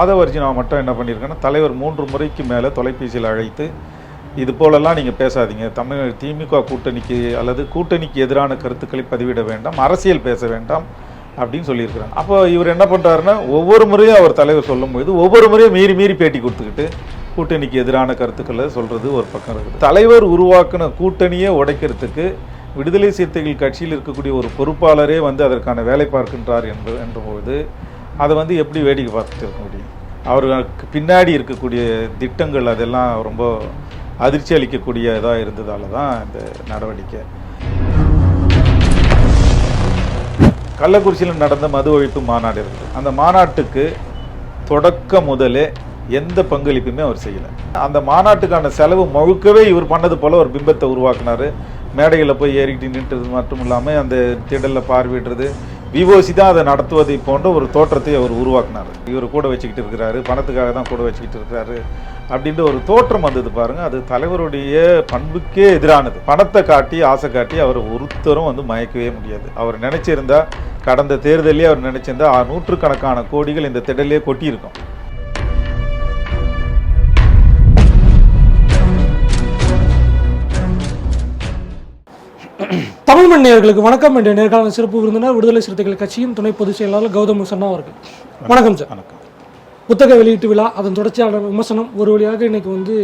ஆதவர்ஜினா மட்டும் என்ன பண்ணியிருக்கேன்னா தலைவர் மூன்று முறைக்கு மேலே தொலைபேசியில் அழைத்து இது போலெல்லாம் நீங்கள் பேசாதீங்க. தமிழ் திமுக கூட்டணிக்கு அல்லது கூட்டணிக்கு எதிரான கருத்துக்களை பதிவிட வேண்டாம் அரசியல் பேச வேண்டாம் அப்படின்னு சொல்லியிருக்கிறாங்க. அப்போ இவர் என்ன பண்ணுறாருன்னா ஒவ்வொரு முறையும் அவர் தலைவர் சொல்லும்போது ஒவ்வொரு முறையும் மீறி மீறி பேட்டி கொடுத்துக்கிட்டு கூட்டணிக்கு எதிரான கருத்துக்களை சொல்கிறது ஒரு பக்கம் இருக்குது. தலைவர் உருவாக்கின கூட்டணியே உடைக்கிறதுக்கு விடுதலை சிறுத்தைகள் கட்சியில் இருக்கக்கூடிய ஒரு பொறுப்பாளரே வந்து அதற்கான வேலை பார்க்கின்றார் என்று என்றபோது அதை வந்து எப்படி வேடிக்கை பார்த்துட்டு இருக்க முடியும்? அவர்களுக்கு பின்னாடி இருக்கக்கூடிய திட்டங்கள் அதெல்லாம் ரொம்ப அதிர்ச்சி அளிக்கக்கூடிய இதாக இருந்ததால தான் இந்த நடவடிக்கை. கள்ளக்குறிச்சியில் நடந்த மது ஒழிப்பு மாநாடு இருந்தது அந்த மாநாட்டுக்கு தொடக்க முதலே எந்த பங்களிப்புமே அவர் செய்யலை. அந்த மாநாட்டுக்கான செலவு முழுக்கவே இவர் பண்ணது போல ஒரு பிம்பத்தை உருவாக்குனாரு. மேடையில் போய் ஏறிக்கிட்டு நின்றது மட்டும் இல்லாமல் அந்த திடலில் பார்வையிடுறது விஓசி தான் அதை நடத்துவதை போன்ற ஒரு தோற்றத்தை அவர் உருவாக்குனார். இவர் கூட வச்சுக்கிட்டு இருக்கிறாரு பணத்துக்காக தான் கூட வச்சுக்கிட்டு இருக்கிறாரு அப்படின்ற ஒரு தோற்றம் வந்தது பாருங்க. அது தலைவருடைய பண்புக்கே எதிரானது. பணத்தை காட்டி ஆசை காட்டி அவர் ஒருத்தரும் வந்து மயக்கவே முடியாது. அவர் நினைச்சிருந்தா கடந்த தேர்தலே அவர் நினைச்சிருந்தா நூற்றுக்கணக்கான கோடிகள் இந்த திடலே கொட்டியிருக்கும். தமிழ் மண் நேயர்களுக்கு வணக்கம். என்ற நேர்காணல் சிறப்பு விருந்தினர் விடுதலை சிறுத்தைகள் கட்சியின் துணை பொதுச் செயலாளர் கௌதம் சன்னா அவர்கள். வணக்கம். சார். வணக்கம். புத்தக வெளியீட்டு விழா அதன் தொடர்ச்சியாளர் விமர்சனம் ஒரு வழியாக இன்னைக்கு வந்து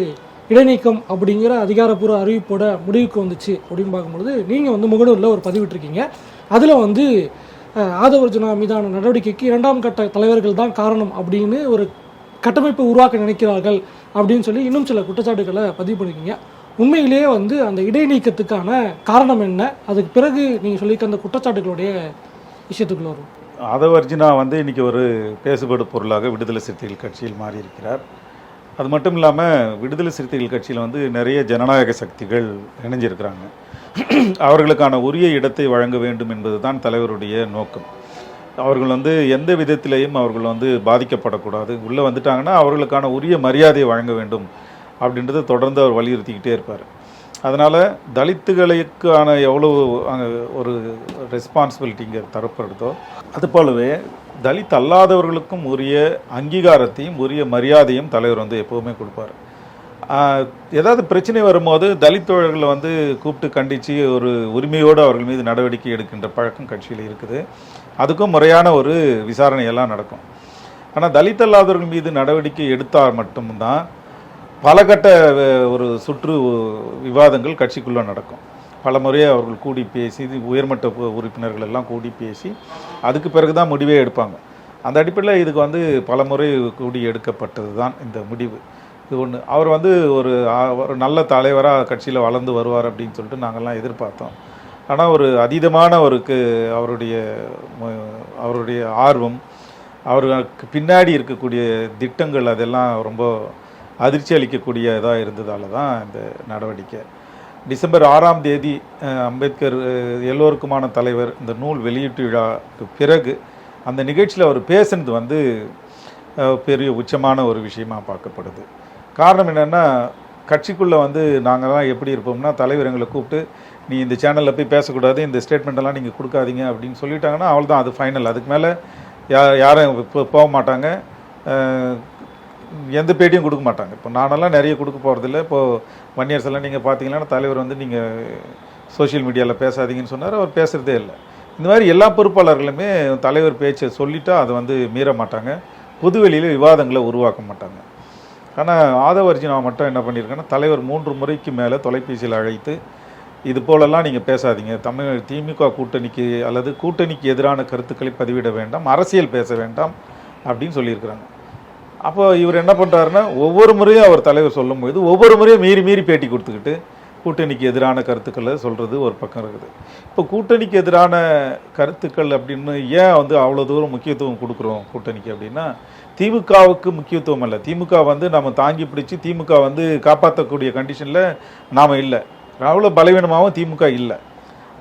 இடைநீக்கம் அப்படிங்கிற அதிகாரப்பூர்வ அறிவிப்போட முடிவுக்கு வந்துச்சு அப்படின்னு பார்க்கும்பொழுது நீங்கள் வந்து முகநூலில் ஒரு பதிவிட்டிருக்கீங்க அதில் வந்து ஆதவர்ஜுனா மீதான நடவடிக்கைக்கு இரண்டாம் கட்ட தலைவர்கள் தான் காரணம் அப்படின்னு ஒரு கட்டமைப்பை உருவாக்க நினைக்கிறார்கள் அப்படின்னு சொல்லி இன்னும் சில குற்றச்சாட்டுகளை பதிவு பண்ணிருக்கீங்க. உண்மையிலேயே வந்து அந்த இடைநீக்கத்துக்கான காரணம் என்ன? அதுக்கு பிறகு நீங்கள் சொல்லியிருக்க அந்த குற்றச்சாட்டுகளுடைய விஷயத்துக்குள்ள வரும் ஆதவர்ஜினா வந்து இன்னைக்கு ஒரு பேசுபாடு பொருளாக விடுதலை சிறுத்தைகள் கட்சியில் மாறியிருக்கிறார். அது மட்டும் இல்லாமல் விடுதலை சிறுத்தைகள் கட்சியில் வந்து நிறைய ஜனநாயக சக்திகள் இணைஞ்சிருக்கிறாங்க. அவர்களுக்கான உரிய இடத்தை வழங்க வேண்டும் என்பது தான் தலைவருடைய நோக்கம். அவர்கள் வந்து எந்த விதத்திலையும் அவர்கள் வந்து பாதிக்கப்படக்கூடாது. உள்ளே வந்துட்டாங்கன்னா அவர்களுக்கான உரிய மரியாதையை வழங்க வேண்டும். அப்படின்றத தொடர்ந்து அவர் வலியுறுத்திக்கிட்டே இருப்பார். அதனால் தலித்துகளுக்கான எவ்வளோ அங்கே ஒரு ரெஸ்பான்சிபிலிட்டிங்க தரப்பு எடுத்தோ அது போலவே தலித் அல்லாதவர்களுக்கும் உரிய அங்கீகாரத்தையும் உரிய மரியாதையும் தலைவர் வந்து எப்போவுமே கொடுப்பார். ஏதாவது பிரச்சனை வரும்போது தலித் தோழர்களை வந்து கூப்பிட்டு கண்டித்து ஒரு உரிமையோடு அவர்கள் மீது நடவடிக்கை எடுக்கின்ற பழக்கம் கட்சியில் இருக்குது. அதுக்கும் முறையான ஒரு விசாரணையெல்லாம் நடக்கும். ஆனால் தலித் அல்லாதவர்கள் மீது நடவடிக்கை எடுத்தால் மட்டும்தான் பல கட்ட ஒரு சுற்று விவாதங்கள் கட்சிக்குள்ளே நடக்கும். பல முறையை அவர்கள் கூடி பேசி இது உயர்மட்ட உறுப்பினர்கள் எல்லாம் கூடி பேசி அதுக்கு பிறகு தான் முடிவே எடுப்பாங்க. அந்த அடிப்படையில் இதுக்கு வந்து பல முறை கூடி எடுக்கப்பட்டது தான் இந்த முடிவு. இது ஒன்று அவர் வந்து ஒரு ஒரு நல்ல தலைவராக கட்சியில் வளர்ந்து வருவார் அப்படின்னு சொல்லிட்டு நாங்கள்லாம் எதிர்பார்த்தோம். ஆனால் ஒரு அதீதமான அவருக்கு அவருடைய அவருடைய ஆர்வம் அவருக்கு பின்னாடி இருக்கக்கூடிய திட்டங்கள் அதெல்லாம் ரொம்ப அதிர்ச்சி அளிக்கக்கூடிய இதாக இருந்ததால தான் இந்த நடவடிக்கை. டிசம்பர் ஆறாம் தேதி அம்பேத்கர் எல்லோருக்குமான தலைவர் இந்த நூல் வெளியீட்டு விழாவுக்கு பிறகு அந்த நிகழ்ச்சியில் அவர் பேசுனது வந்து பெரிய உச்சமான ஒரு விஷயமாக பார்க்கப்படுது. காரணம் என்னென்னா கட்சிக்குள்ளே வந்து நாங்கள்லாம் எப்படி இருப்போம்னா தலைவர் எங்களை கூப்பிட்டு நீ இந்த சேனலில் போய் பேசக்கூடாது இந்த ஸ்டேட்மெண்ட்டெல்லாம் நீங்கள் கொடுக்காதீங்க அப்படின்னு சொல்லிட்டாங்கன்னா அவள் தான் அது ஃபைனல். அதுக்கு மேலே யா யாரும் இப்போ போக மாட்டாங்க. எந்த பேட்டியும் கொடுக்க மாட்டாங்க. இப்போ நானெல்லாம் நிறைய கொடுக்க போகிறதில்ல இப்போது ஒன் இயர்ஸ் எல்லாம் நீங்கள் பார்த்தீங்கன்னா தலைவர் வந்து நீங்கள் சோஷியல் மீடியாவில் பேசாதீங்கன்னு சொன்னார். அவர் பேசுகிறதே இல்லை. இந்த மாதிரி எல்லா பொறுப்பாளர்களுமே தலைவர் பேச்சை சொல்லிட்டா அதை வந்து மீற மாட்டாங்க. பொதுவெளியில் விவாதங்களை உருவாக்க மாட்டாங்க. ஆனால் ஆதவர்ஜினா மட்டும் என்ன பண்ணியிருக்கேன்னா தலைவர் மூன்று முறைக்கு மேலே தொலைபேசியில் அழைத்து இது போலெல்லாம் நீங்கள் பேசாதீங்க. தமிழ் திமுக கூட்டணிக்கு அல்லது கூட்டணிக்கு எதிரான கருத்துக்களை பதிவிட வேண்டாம். அரசியல் பேச வேண்டாம் அப்படின்னு சொல்லியிருக்கிறாங்க. அப்போ இவர் என்ன பண்ணுறாருன்னா ஒவ்வொரு முறையும் அவர் தலைவர் சொல்லும்போது ஒவ்வொரு முறையும் மீறி மீறி பேட்டி கொடுத்துக்கிட்டு கூட்டணிக்கு எதிரான கருத்துக்களை சொல்கிறது ஒரு பக்கம் இருக்குது. இப்போ கூட்டணிக்கு எதிரான கருத்துக்கள் அப்படின்னு ஏன் வந்து அவ்வளோ தூரம் முக்கியத்துவம் கொடுக்குறோம் கூட்டணிக்கு அப்படின்னா திமுகவுக்கு முக்கியத்துவம் இல்லை. திமுக வந்து நம்ம தாங்கி பிடிச்சி திமுக வந்து காப்பாற்றக்கூடிய கண்டிஷனில் நாம் இல்லை. அவ்வளோ பலவீனமாகவும் திமுக இல்லை.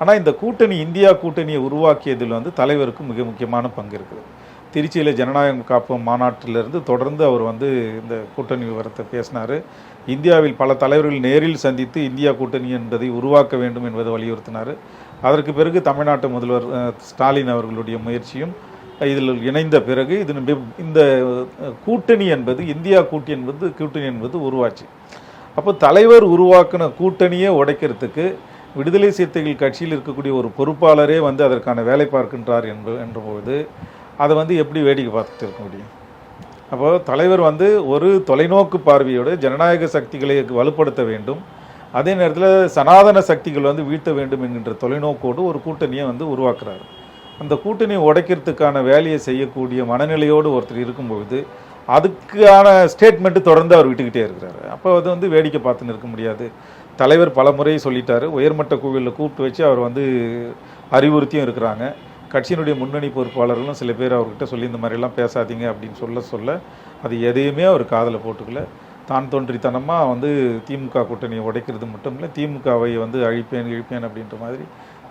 ஆனால் இந்த கூட்டணி இந்தியா கூட்டணியை உருவாக்கியதில் வந்து தலைவருக்கு மிக முக்கியமான பங்கு இருக்குது. திருச்சியில் ஜனநாயகம் காப்போம் மாநாட்டிலிருந்து தொடர்ந்து அவர் வந்து இந்த கூட்டணி விவரத்தை பேசினார். இந்தியாவில் பல தலைவர்கள் நேரில் சந்தித்து இந்தியா கூட்டணி என்பதை உருவாக்க வேண்டும் என்பதை வலியுறுத்தினார். அதற்கு பிறகு தமிழ்நாட்டு முதல்வர் ஸ்டாலின் அவர்களுடைய முயற்சியும் இதில் இணைந்த பிறகு இது இந்த கூட்டணி என்பது இந்தியா கூட்டணி என்பது கூட்டணி என்பது உருவாச்சு. அப்போ தலைவர் உருவாக்கின கூட்டணியை உடைக்கிறதுக்கு விடுதலை சிறுத்தைகள் கட்சியில் இருக்கக்கூடிய ஒரு பொறுப்பாளரே வந்து அதற்கான வேலை பார்க்கின்றார் என்ப என்றபோது அதை வந்து எப்படி வேடிக்கை பார்த்துட்டு இருக்க முடியும்? அப்போது தலைவர் வந்து ஒரு தொலைநோக்கு பார்வையோடு ஜனநாயக சக்திகளை வலுப்படுத்த வேண்டும். அதே நேரத்தில் சனாதன சக்திகள் வந்து வீழ்த்த வேண்டும் என்கின்ற தொலைநோக்கோடு ஒரு கூட்டணியை வந்து உருவாக்குறாரு. அந்த கூட்டணி உடைக்கிறதுக்கான வேலையை செய்யக்கூடிய மனநிலையோடு ஒருத்தர் இருக்கும்பொழுது அதுக்கான ஸ்டேட்மெண்ட்டு தொடர்ந்து அவர் விட்டுக்கிட்டே இருக்கிறாரு. அப்போ அது வந்து வேடிக்கை பார்த்துன்னு இருக்க முடியாது. தலைவர் பல முறை சொல்லிட்டாரு. உயர்மட்ட குழுவில் கூப்பிட்டு வச்சு அவர் வந்து அறிவுறுத்தியும் இருக்கிறாங்க. கட்சியினுடைய முன்னணி பொறுப்பாளர்களும் சில பேர் அவர்கிட்ட சொல்லி இந்த மாதிரிலாம் பேசாதீங்க அப்படின்னு சொல்ல சொல்ல அது எதையுமே அவர் காதில் போட்டுக்கல. தான் தோன்றித்தனமாக வந்து திமுக கூட்டணியை உடைக்கிறது மட்டும் இல்லை திமுகவை வந்து அழிப்பேன் இழிப்பேன் அப்படின்ற மாதிரி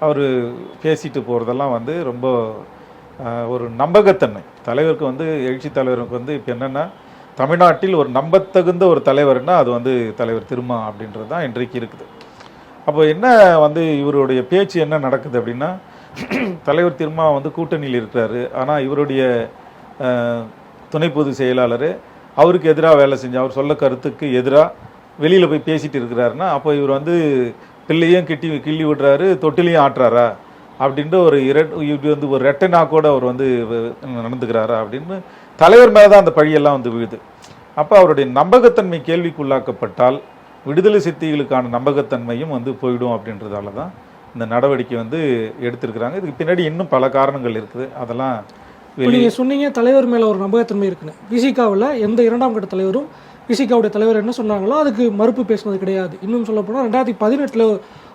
அவர் பேசிட்டு போகிறதெல்லாம் வந்து ரொம்ப ஒரு நம்பகத்தன்மை. தலைவருக்கு வந்து எழுச்சி தலைவருக்கு வந்து இப்போ என்னென்னா தமிழ்நாட்டில் ஒரு நம்பத்தகுந்த ஒரு தலைவர்னால் அது வந்து தலைவர் திருமா அப்படின்றது தான் இன்றைக்கு இருக்குது. அப்போ என்ன வந்து இவருடைய பேச்சு என்ன நடக்குது அப்படின்னா தலைவர் திருமா வந்து கூட்டணியில் இருக்கிறாரு. ஆனால் இவருடைய துணை பொதுச் செயலாளர் அவருக்கு எதிராக வேலை செஞ்சு அவர் சொல்ல கருத்துக்கு எதிராக வெளியில் போய் பேசிட்டு இருக்கிறாருன்னா அப்போ இவர் வந்து பிள்ளையும் கிட்டி கிள்ளி விடுறாரு தொட்டிலையும் ஆட்டுறாரா அப்படின்ட்டு ஒரு இரட் இப்படி வந்து ஒரு ரெட்டை நாக்கோட அவர் வந்து நடந்துக்கிறாரா அப்படின்னு தலைவர் மேலே தான் அந்த பழியெல்லாம் வந்து விழுது. அப்போ அவருடைய நம்பகத்தன்மை கேள்விக்குள்ளாக்கப்பட்டால் விடுதலை சித்திகளுக்கான நம்பகத்தன்மையும் வந்து போயிடும் அப்படின்றதால தான் இந்த நடவடிக்கை வந்து எடுத்திருக்கிறாங்க. இதுக்கு பின்னாடி இன்னும் பல காரணங்கள் இருக்குது. அதெல்லாம் நீங்கள் சொன்னீங்க தலைவர் மேலே ஒரு நம்பகத்தன்மை இருக்குன்னு. விசிகாவில் எந்த இரண்டாம் கட்ட தலைவரும் விசிகாவுடைய தலைவர் என்ன சொன்னாங்களோ அதுக்கு மறுப்பு பேசுனது கிடையாது. இன்னும் சொல்ல போனால் ரெண்டாயிரத்தி பதினெட்டில்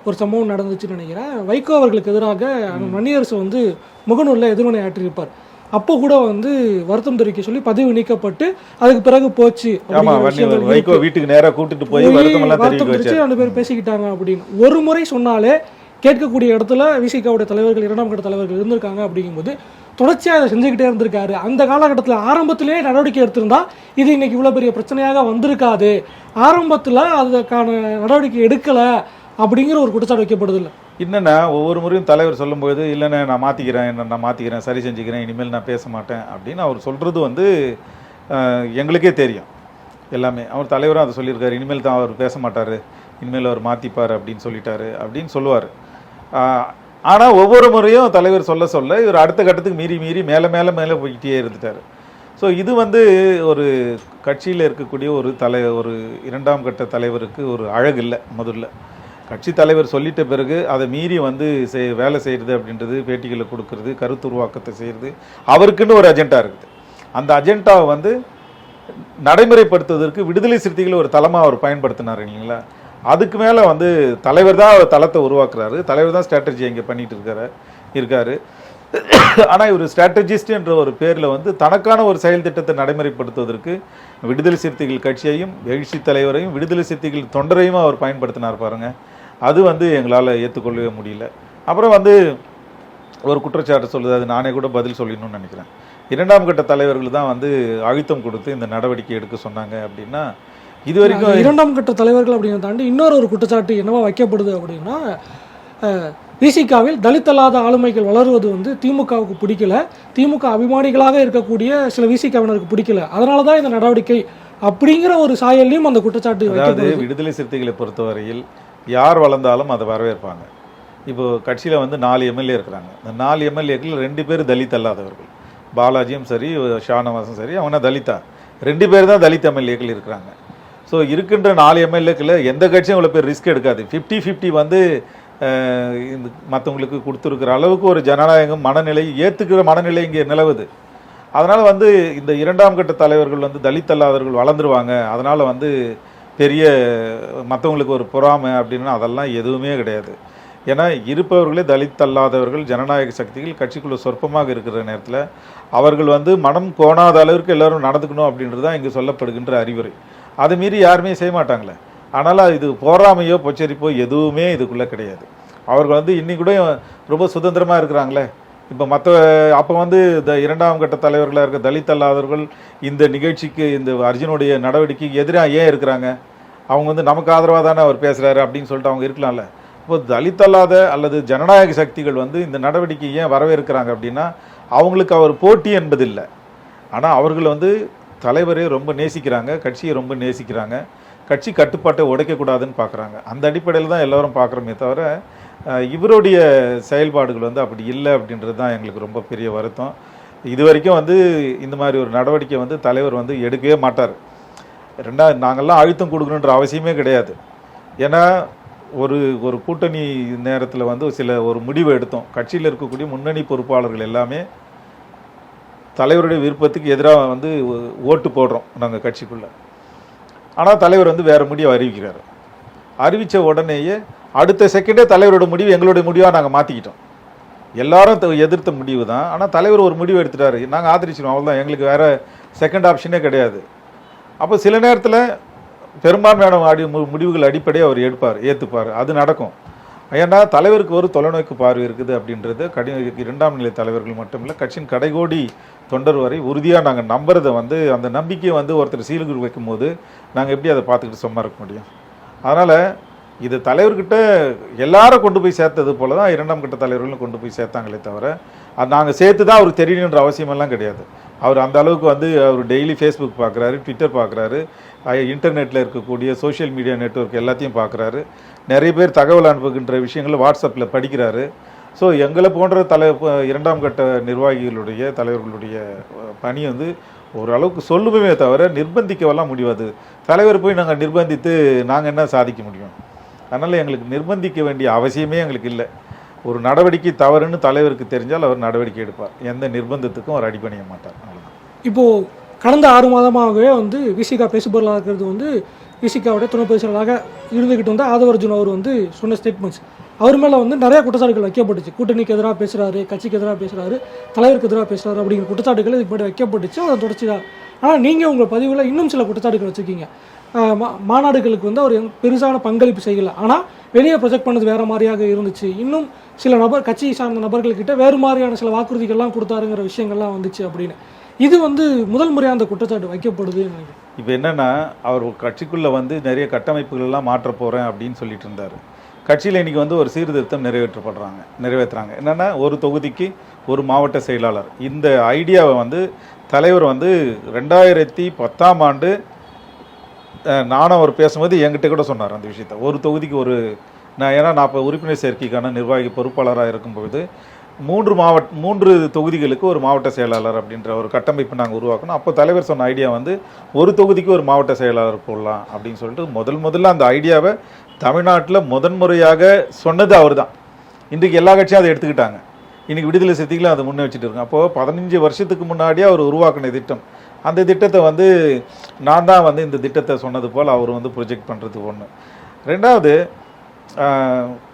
ஒரு சம்பவம் நடந்துச்சுன்னு நினைக்கிறேன். வைகோ அவர்களுக்கு எதிராக மணியரசு வந்து முகநூலில் எதிர்வினை ஆற்றியிருப்பார். அப்போ கூட வந்து வருத்தம் தெரிவிக்க சொல்லி பதிவு நீக்கப்பட்டு அதுக்கு பிறகு போச்சு. வீட்டுக்கு நேரா கூட்டிட்டு போய் வருத்தம் தெரிவிச்சு ரெண்டு பேரும் பேசிக்கிட்டாங்க அப்படின்னு. ஒரு முறை சொன்னாலே கேட்கக்கூடிய இடத்துல விசிகாவுடைய தலைவர்கள் இரண்டாம் கட்ட தலைவர்கள் இருந்திருக்காங்க அப்படிங்கும்போது தொடர்ச்சியாக அதை செஞ்சுக்கிட்டே இருந்திருக்காரு. அந்த காலகட்டத்தில் ஆரம்பத்திலே நடவடிக்கை எடுத்திருந்தா இது இன்னைக்கு இவ்வளோ பெரிய பிரச்சனையாக வந்திருக்காது. ஆரம்பத்தில் அதுக்கான நடவடிக்கை எடுக்கலை அப்படிங்கிற ஒரு குற்றச்சாட்டு வைக்கப்படுது இல்லை ஒவ்வொரு முறையும் தலைவர் சொல்லும்போது இல்லைண்ணே நான் மாற்றிக்கிறேன் என்ன நான் மாற்றிக்கிறேன் சரி செஞ்சுக்கிறேன் இனிமேல் நான் பேச மாட்டேன். அப்படின்னு அவர் சொல்கிறது வந்து எங்களுக்கே தெரியும். எல்லாமே. அவர் தலைவரும் அதை சொல்லியிருக்காரு. இனிமேல் தான் அவர் பேச மாட்டார். இனிமேல் அவர் மாற்றிப்பார் அப்படின்னு சொல்லிட்டாரு. அப்படின்னு சொல்லுவார். ஆனால் ஒவ்வொரு முறையும் தலைவர் சொல்ல சொல்ல இவர் அடுத்த கட்டத்துக்கு மீறி மீறி மேலே மேலே மேலே போய்கிட்டே இருந்துட்டார். ஸோ இது வந்து ஒரு கட்சியில் இருக்கக்கூடிய ஒரு தலை ஒரு இரண்டாம் கட்ட தலைவருக்கு ஒரு அழகு இல்லை முதல்ல. கட்சி தலைவர் சொல்லிட்ட பிறகு அதை மீறி வந்து செய் வேலை செய்கிறது அப்படின்றது பேட்டிகளை கொடுக்கறது கருத்துருவாக்கத்தை செய்கிறது அவருக்குன்னு ஒரு அஜெண்டா இருக்குது. அந்த அஜெண்டாவை வந்து நடைமுறைப்படுத்துவதற்கு விடுதலை சிறுத்தைகளை ஒரு தளமாக அவர் பயன்படுத்தினார் இல்லைங்களா? அதுக்கு மேலே வந்து தலைவர் தான் தளத்தை உருவாக்குறாரு. தலைவர் தான் ஸ்ட்ராட்டஜி இங்கே பண்ணிகிட்டு இருக்காரு இருக்காரு. ஆனால் இவர் ஸ்ட்ராட்டஜிஸ்ட் என்ற ஒரு பேரில் வந்து தனக்கான ஒரு செயல் திட்டத்தை நடைமுறைப்படுத்துவதற்கு விடுதலை சிறுத்தைகள் கட்சியையும் எழுச்சி தலைவரையும் விடுதலை சிறுத்தைகள் தொண்டரையும் அவர் பயன்படுத்தினார் பாருங்கள் அது வந்து எங்களால் ஏற்றுக்கொள்ளவே முடியல. அப்புறம் வந்து ஒரு குற்றச்சாட்டு சொல்லுது அது நானே கூட பதில் சொல்லணும்னு நினைக்கிறேன். இரண்டாம் கட்ட தலைவர்கள் தான் வந்து அழுத்தம் கொடுத்து இந்த நடவடிக்கை எடுக்க சொன்னாங்க அப்படின்னா இது வரைக்கும் இரண்டாம் கட்ட தலைவர்கள் அப்படிங்கிறத தாண்டி இன்னொரு ஒரு குற்றச்சாட்டு என்னவா வைக்கப்படுது அப்படின்னா விசிகாவில் தலித் அல்லாத ஆளுமைகள் வளருவது வந்து திமுகவுக்கு பிடிக்கல. திமுக அபிமானிகளாக இருக்கக்கூடிய சில விசிகாவினருக்கு பிடிக்கல. அதனால தான் இந்த நடவடிக்கை அப்படிங்கிற ஒரு சாயல்லையும் அந்த குற்றச்சாட்டு அதாவது விடுதலை சிறுத்தைகளை பொறுத்தவரையில் யார் வளர்ந்தாலும் அதை வரவேற்பாங்க. இப்போ கட்சியில் வந்து நாலு எம்எல்ஏ இருக்கிறாங்க. இந்த நாலு எம்எல்ஏக்கள் ரெண்டு பேர் தலித் அல்லாதவர்கள். பாலாஜியும் சரி ஷானவாசும் சரி அவங்க தலிதா ரெண்டு பேர் தான் தலித் எம்எல்ஏக்கள் இருக்கிறாங்க. ஸோ இருக்கின்ற நாலு எம்எல்ஏக்கில் எந்த கட்சியும் இவ்வளோ பேர் ரிஸ்க் எடுக்காது. ஃபிஃப்டி ஃபிஃப்டி வந்து இந்த மற்றவங்களுக்கு கொடுத்துருக்கிற அளவுக்கு ஒரு ஜனநாயகம் மனநிலை ஏற்றுக்கிற மனநிலை இங்கே நிலவுது. அதனால் வந்து இந்த இரண்டாம் கட்ட தலைவர்கள் வந்து தலித் அல்லாதவர்கள் வளர்ந்துருவாங்க. அதனால் வந்து பெரிய மற்றவங்களுக்கு ஒரு பொறாமை அப்படின்னா அதெல்லாம் எதுவுமே கிடையாது. ஏன்னா இருப்பவர்களே தலித் அல்லாதவர்கள் ஜனநாயக சக்திகள் கட்சிக்குள்ளே சொற்பமாக இருக்கிற நேரத்தில் அவர்கள் வந்து மனம் கோணாத அளவிற்கு எல்லோரும் நடந்துக்கணும் அப்படின்றது தான் இங்கே சொல்லப்படுகின்ற அறிவுரை. அதை மீறி யாருமே செய்ய மாட்டாங்களே. ஆனால் இது போராமையோ பொச்சரிப்போ எதுவுமே இதுக்குள்ளே கிடையாது. அவர்கள் வந்து இன்னி கூட ரொம்ப சுதந்திரமாக இருக்கிறாங்களே. இப்போ மற்ற அப்போ வந்து இந்த இரண்டாம் கட்ட தலைவர்களாக இருக்க தலித் அல்லாதவர்கள் இந்த நிகழ்ச்சிக்கு இந்த அர்ஜுனுடைய நடவடிக்கைக்கு எதிராக ஏன் இருக்கிறாங்க? அவங்க வந்து நமக்கு ஆதரவாக தானே அவர் பேசுகிறாரு அப்படின்னு சொல்லிட்டு அவங்க இருக்கலாம்ல. இப்போ தலித் அல்லாத அல்லது ஜனநாயக சக்திகள் வந்து இந்த நடவடிக்கை ஏன் வரவேற்கிறாங்க அப்படின்னா அவங்களுக்கு அவர் போட்டி என்பதில்லை. ஆனால் அவர்கள் வந்து தலைவரே ரொம்ப நேசிக்கிறாங்க கட்சியை ரொம்ப நேசிக்கிறாங்க. கட்சி கட்டுப்பாட்டை உடைக்கக்கூடாதுன்னு பார்க்குறாங்க. அந்த அடிப்படையில் தான் எல்லோரும் பார்க்குறோமே தவிர இவருடைய செயல்பாடுகள் வந்து அப்படி இல்லை அப்படின்றது தான் எங்களுக்கு ரொம்ப பெரிய வருத்தம். இது வரைக்கும் வந்து இந்த மாதிரி ஒரு நடவடிக்கை வந்து தலைவர் வந்து எடுக்கவே மாட்டார். ரெண்டாவது நாங்கள்லாம் அழுத்தம் கொடுக்கணுன்ற அவசியமே கிடையாது. ஏன்னா ஒரு ஒரு கூட்டணி நேரத்தில் வந்து சில ஒரு முடிவு எடுத்தோம். கட்சியில் இருக்கக்கூடிய முன்னணி பொறுப்பாளர்கள் எல்லாமே தலைவருடைய விருப்பத்துக்கு எதிராக வந்து ஓட்டு போடுறோம் நாங்கள் கட்சிக்குள்ளே. ஆனால் தலைவர் வந்து வேறு முடிவை அறிவிக்கிறார். அறிவித்த உடனேயே அடுத்த செகண்டே தலைவரோட முடிவு எங்களுடைய முடிவாக நாங்கள் மாற்றிக்கிட்டோம் எல்லாரும் த- எதிர்த்த முடிவு தான். ஆனால் தலைவர் ஒரு முடிவு எடுத்துட்டாரு. நாங்கள் ஆதரிச்சிடுவோம் அவ்வளோதான் எங்களுக்கு வேறு செகண்ட் ஆப்ஷனே கிடையாது. அப்போ சில நேரத்தில் பெரும்பான்மையான அடி மு- முடிவுகள் அடிப்படையாக அவர் எடுப்பார் ஏற்றுப்பார் அது நடக்கும். ஏன்னா தலைவருக்கு ஒரு தொலைநோக்கு பார்வை இருக்குது அப்படின்றது கடி இரண்டாம் நிலை தலைவர்கள் மட்டும் இல்லை கட்சியின் கடைகோடி தொண்டர் வரை உறுதியாக நாங்கள் நம்புறதை வந்து அந்த நம்பிக்கையை வந்து ஒருத்தர் சீலுக்கு வைக்கும்போது நாங்கள் எப்படி அதை பார்த்துக்கிட்டு சும்மா இருக்க முடியும்? அதனால் இது தலைவர்கிட்ட எல்லாரும் கொண்டு போய் சேர்த்தது போல தான் இரண்டாம் கட்ட தலைவர்களும் கொண்டு போய் சேர்த்தாங்களே தவிர அது நாங்கள் சேர்த்து தான் அவருக்கு தெரியணுன்ற அவசியமெல்லாம் கிடையாது. அவர் அந்த அளவுக்கு வந்து அவர் டெய்லி ஃபேஸ்புக் பார்க்குறாரு ட்விட்டர் பார்க்குறாரு இன்டர்நெட்டில் இருக்கக்கூடிய சோஷியல் மீடியா நெட்வொர்க் எல்லாத்தையும் பார்க்குறாரு நிறைய பேர் தகவல் அனுப்புகின்ற விஷயங்களை வாட்ஸ்அப்பில் படிக்கிறாரு. ஸோ எங்களை போன்ற தலை இரண்டாம் கட்ட நிர்வாகிகளுடைய தலைவர்களுடைய பணி வந்து ஓரளவுக்கு சொல்லுமே தவிர நிர்பந்திக்கவெல்லாம் முடியாது. தலைவர் போய் நாங்கள் நிர்பந்தித்து நாங்கள் என்ன சாதிக்க முடியும்? அதனால் எங்களுக்கு நிர்பந்திக்க வேண்டிய அவசியமே எங்களுக்கு இல்லை. ஒரு நடவடிக்கை தவறுன்னு தலைவருக்கு தெரிஞ்சால் அவர் நடவடிக்கை எடுப்பார். எந்த நிர்பந்தத்துக்கும் அவர் அடிப்பணிய மாட்டார். இப்போது கடந்த ஆறு மாதமாகவே வந்து விசிகா பேசுபொருளாக இருக்கிறது வந்து இசிக்காவோட துணை பேசுகிறதாக இருந்துக்கிட்டு வந்த ஆதவர்ஜுன் அவர் வந்து சொன்ன ஸ்டேட்மெண்ட்ஸ் அவர் மேலே வந்து நிறைய குற்றச்சாட்டுகள் வைக்கப்பட்டுச்சு. கூட்டணிக்கு எதிராக பேசுகிறாரு கட்சிக்கு எதிராக பேசுகிறாரு தலைவருக்கு எதிராக பேசுகிறாரு அப்படிங்கிற குற்றச்சாட்டுகள் இதுக்கு வைக்கப்பட்டுச்சு. அதை தொடர்ச்சி ஆனால் நீங்கள் உங்கள் பதிவில் இன்னும் சில குற்றச்சாட்டுகள் வச்சுருக்கீங்க. மாநாடுகளுக்கு வந்து அவர் பெருசான பங்களிப்பு செய்யலை. ஆனால் வெளியே ப்ரொஜெக்ட் பண்ணது வேறு மாதிரியாக இருந்துச்சு. இன்னும் சில நபர் கட்சியை சார்ந்த நபர்கள்கிட்ட வேறு மாதிரியான சில வாக்குறுதிகள்லாம் கொடுத்தாருங்கிற விஷயங்கள்லாம் வந்துச்சு அப்படின்னு. இது வந்து முதல் முறையாக அந்த குற்றச்சாட்டு வைக்கப்படுது நினைக்கிறேன். இப்போ என்னன்னா அவர் கட்சிக்குள்ளே வந்து நிறைய கட்டமைப்புகள்லாம் மாற்ற போகிறேன் அப்படின்னு சொல்லிட்டு இருந்தார். கட்சியில் இன்னைக்கு வந்து ஒரு சீர்திருத்தம் நிறைவேற்றப்படுறாங்க நிறைவேற்றுறாங்க என்னென்னா ஒரு தொகுதிக்கு ஒரு மாவட்ட செயலாளர். இந்த ஐடியாவை வந்து தலைவர் வந்து ரெண்டாயிரத்தி பத்தாம் ஆண்டு நானும் அவர் பேசும்போது என்கிட்ட கூட சொன்னார் அந்த விஷயத்த. ஒரு தொகுதிக்கு ஒரு நான் ஏன்னா நான் இப்போ உறுப்பினர் சேர்க்கைக்கான நிர்வாகி பொறுப்பாளராக இருக்கும்பொழுது மூன்று மாவட்ட மூன்று தொகுதிகளுக்கு ஒரு மாவட்ட செயலாளர் அப்படின்ற ஒரு கட்டமைப்பு நாங்கள் உருவாக்கணும். அப்போ தலைவர் சொன்ன ஐடியா வந்து ஒரு தொகுதிக்கு ஒரு மாவட்ட செயலாளர் போடலாம் அப்படின்னு சொல்லிட்டு முதல் முதல்ல அந்த ஐடியாவை தமிழ்நாட்டில் முதன்முறையாக சொன்னது அவர் தான் இன்றைக்கு எல்லா கட்சியும் அதை எடுத்துக்கிட்டாங்க. இன்றைக்கி விடுதலை சிறுத்தைகளும் அதை முன்னே வச்சுட்டு இருக்கோம் அப்போது பதினஞ்சு வருஷத்துக்கு முன்னாடியே அவர் உருவாக்கின திட்டம். அந்த திட்டத்தை வந்து நான் தான் வந்து இந்த திட்டத்தை சொன்னது போல் அவர் வந்து ப்ரொஜெக்ட் பண்ணுறது ஒன்று ரெண்டாவது